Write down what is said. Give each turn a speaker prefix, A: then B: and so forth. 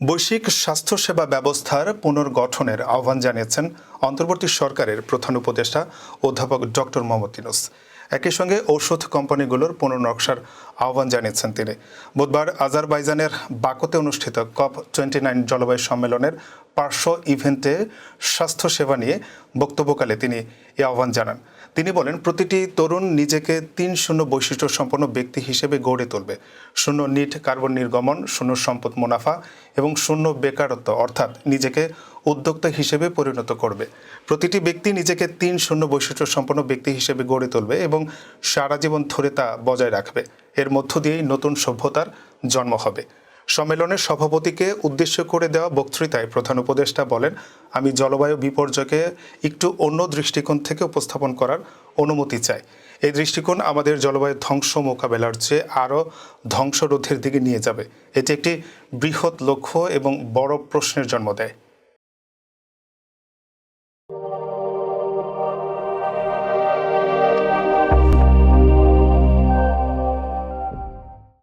A: বৈশ্বিক স্বাস্থ্যসেবা ব্যবস্থার পুনর্গঠনের আহ্বান জানিয়েছেন অন্তর্বর্তী সরকারের প্রধান উপদেষ্টা অধ্যাপক ডক্টর মোহাম্মদ ইউনুস। একই সঙ্গে ঔষধ কোম্পানিগুলোর পুনর্নকশার আহ্বান জানিয়েছেন তিনি। বুধবার আজারবাইজানের বাকুতে অনুষ্ঠিত কপ টোয়েন্টি নাইন জলবায়ু সম্মেলনের পার্শ্ব ইভেন্টে স্বাস্থ্যসেবা নিয়ে বক্তব্যকালে তিনি এ আহ্বান জানান। তিনি বলেন, প্রতিটি তরুণ নিজেকে তিন শূন্য বৈশিষ্ট্য সম্পন্ন ব্যক্তি হিসেবে গড়ে তুলবে। শূন্য নিট কার্বন নির্গমন, শূন্য সম্পদ মুনাফা এবং শূন্য বেকারত্ব অর্থাৎ নিজেকে উদ্যোক্তা হিসেবে পরিণত করবে। প্রতিটি ব্যক্তি নিজেকে তিন শূন্য বৈশিষ্ট্য সম্পন্ন ব্যক্তি হিসেবে গড়ে তুলবে এবং সারা জীবন ধরে তা বজায় রাখবে। এর মধ্য দিয়েই নতুন সভ্যতার জন্ম হবে। সম্মেলনের সভাপতিকে উদ্দেশ্য করে দেওয়া বক্তৃতায় প্রধান উপদেষ্টা বলেন, আমি জলবায়ু বিপর্যয়কে একটু অন্য দৃষ্টিকোণ থেকে উপস্থাপন করার অনুমতি চাই। এই দৃষ্টিকোণ আমাদের জলবায়ু ধ্বংস মোকাবেলার চেয়ে আরও ধ্বংসরোধের দিকে নিয়ে যাবে। এটি একটি বৃহৎ লক্ষ্য এবং বড় প্রশ্নের জন্ম দেয়।